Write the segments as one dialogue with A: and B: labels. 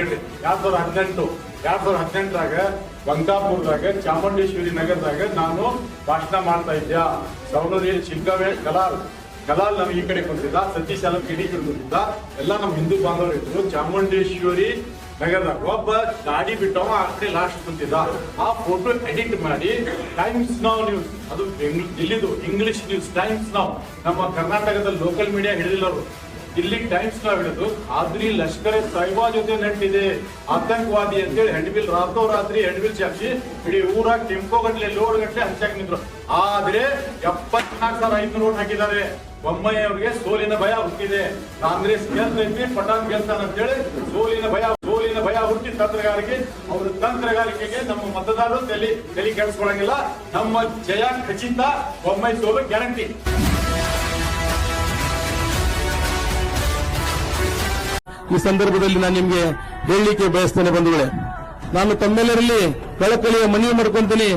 A: ಹದಿನೆಂಟು, ಎರಡ್ ಸಾವಿರದ ಹದಿನೆಂಟರಾಗ ಬಂಕಾಪುರದಾಗ ಚಾಮುಂಡೇಶ್ವರಿ ನಗರದಾಗ ನಾನು ಭಾಷಣ ಮಾಡ್ತಾ ಇದ್ದೆ ಸೌಂದರ್ಯ ಶಿಲ್ಕವೇ ಕಲಾಲ್ ಕಲಾಲ್ ನಮ್ಗೆ ಈ ಕಡೆ ಕುಂತಿದ್ದ ಸತೀಶ್ ಅಲ್ಲ ಕಿಡಿ ಕುಂತಿದ್ದ ಎಲ್ಲ ನಮ್ಮ ಹಿಂದೂ ಬಾಂಧವರು ಇದ್ರು. ಚಾಮುಂಡೇಶ್ವರಿ ನಗರದಾಗ ಒಬ್ಬ ಗಾಡಿ ಬಿಟ್ಟವ ಆ ಕಡೆ ಲಾಸ್ಟ್ ಕುಂತಿದ್ದ ಆ ಫೋಟೋ ಎಡಿಟ್ ಮಾಡಿ ಟೈಮ್ಸ್ ನಾವ್ ನ್ಯೂಸ್ ಅದು ಇಲ್ಲಿದು ಇಂಗ್ಲಿಷ್ ನ್ಯೂಸ್ ಟೈಮ್ಸ್ ನಾವ್ ನಮ್ಮ ಕರ್ನಾಟಕದ ಲೋಕಲ್ ಮೀಡಿಯಾ ಹಿಡಿದಿಲ್ಲರು ಇಲ್ಲಿ ಟೈಮ್ಸ್ ನಾವು ಹಿಡಿದು ಆದ್ರಿ ಲಷ್ಕರ್ ಸಾಯ್ಬಾ ಜೊತೆ ನಡೆದಿದೆ. ಆತಂಕವಾದಿ ಅಂತೇಳಿ ಹೆಣ್ಬಿಲ್ ರಾತ್ರೋ ರಾತ್ರಿ ಹೆಣ್ಬಿಲ್ ಚಾಕ್ಷಿ ಇಡೀ ಊರಾಗ ಟಿಂಪೋ ಗಂಟ್ಲೆ ಲೋಡ್ ಗಂಟ್ಲೆ ಹಂಚಾಕ್ ನಿಂತ್ರು. ಆದ್ರೆ ಎಪ್ಪತ್ನಾಲ್ಕು ಸಾವಿರ ಐನೂರು ಓಟ್ ಹಾಕಿದ್ದಾರೆ. ಬೊಮ್ಮಾಯಿ ಅವ್ರಿಗೆ ಸೋಲಿನ ಭಯ ಹುಟ್ಟಿದೆ. ಕಾಂಗ್ರೆಸ್ ಗೆಲ್ತೈತಿ, ಪಟಾನ್ ಗೆಲ್ತಾನ ಅಂತೇಳಿ ಸೋಲಿನ ಭಯ ಸೋಲಿನ ಭಯ ಹುಟ್ಟಿ ತಂತ್ರಗಾರಿಕೆ, ಅವ್ರ ತಂತ್ರಗಾರಿಕೆಗೆ ನಮ್ಮ ಮತದಾರರು ತಲೆ ತಲೆ ಕೆಡಿಸ್ಕೊಳಂಗಿಲ್ಲ. ನಮ್ಮ ಜಯ ಖಚಿತ, ಬೊಮ್ಮಾಯಿ ಸೋಲು ಗ್ಯಾರಂಟಿ.
B: ಈ ಸಂದರ್ಭದಲ್ಲಿ ನಾನು ನಿಮಗೆ ಹೇಳಲಿಕ್ಕೆ ಬಯಸ್ತೇನೆ ಬಂಧುಗಳೇ. ನಾನು ತಮ್ಮೆಲ್ಲರಲ್ಲಿ ಕಳಕಳಿಯ ಮನವಿ ಮಾಡ್ಕೊಂತೀನಿ.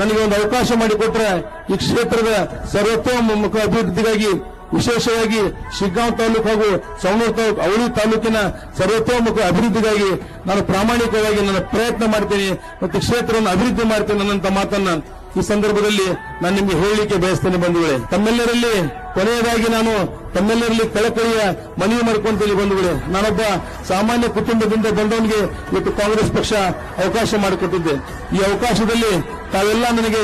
B: ನನಗೆ ಒಂದು ಅವಕಾಶ ಮಾಡಿಕೊಟ್ರೆ ಈ ಕ್ಷೇತ್ರದ ಸರ್ವತೋಮುಖ ಅಭಿವೃದ್ಧಿಗಾಗಿ ವಿಶೇಷವಾಗಿ ಶಿಗ್ಗಾಂವ್ ತಾಲೂಕು ಹಾಗೂ ಸವಣೂರು ತಾಲೂಕು, ಅವಳಿ ತಾಲೂಕಿನ ಸರ್ವತೋಮುಖ ಅಭಿವೃದ್ಧಿಗಾಗಿ ನಾನು ಪ್ರಾಮಾಣಿಕವಾಗಿ ನನ್ನ ಪ್ರಯತ್ನ ಮಾಡ್ತೀನಿ ಮತ್ತು ಕ್ಷೇತ್ರವನ್ನು ಅಭಿವೃದ್ಧಿ ಮಾಡ್ತೇನೆ ಅನ್ನಂತ ಮಾತನ್ನ ಈ ಸಂದರ್ಭದಲ್ಲಿ ನಾನು ನಿಮಗೆ ಹೇಳಲಿಕ್ಕೆ ಬಯಸ್ತೇನೆ ಬಂಧುಗಳೇ. ತಮ್ಮೆಲ್ಲರಲ್ಲಿ ಕೊನೆಯದಾಗಿ ನಾನು ತಮ್ಮೆಲ್ಲರಲ್ಲಿ ಕಳಕಳಿಯ ಮನವಿ ಮಾಡ್ಕೊಂತೀನಿ ಬಂಧುಗಳೇ. ನಾನೊಬ್ಬ ಸಾಮಾನ್ಯ ಕುಟುಂಬದಿಂದ ಬಂದವನಿಗೆ ಇವತ್ತು ಕಾಂಗ್ರೆಸ್ ಪಕ್ಷ ಅವಕಾಶ ಮಾಡಿಕೊಟ್ಟಿದ್ದೆ. ಈ ಅವಕಾಶದಲ್ಲಿ ತಾವೆಲ್ಲ ನನಗೆ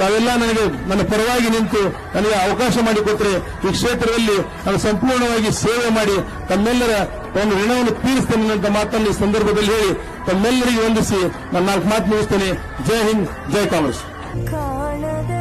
B: ತಾವೆಲ್ಲ ನನಗೆ, ನನ್ನ ಪರವಾಗಿ ನಿಂತು ನನಗೆ ಅವಕಾಶ ಮಾಡಿಕೊಟ್ಟರೆ ಈ ಕ್ಷೇತ್ರದಲ್ಲಿ ನಾನು ಸಂಪೂರ್ಣವಾಗಿ ಸೇವೆ ಮಾಡಿ ತಮ್ಮೆಲ್ಲರ ಒಂದು ಋಣವನ್ನು ತೀರಿಸ್ತೇನೆ ಅಂತ ಮಾತನ್ನು ಈ ಸಂದರ್ಭದಲ್ಲಿ ಹೇಳಿ ತಮ್ಮೆಲ್ಲರಿಗೆ ವಂದಿಸಿ ನನ್ನ ನಾಲ್ಕು ಮಾತು ಮುಗಿಸ್ತೇನೆ. ಜೈ ಹಿಂದ್, ಜೈ ಕಾಂಗ್ರೆಸ್.
C: காணத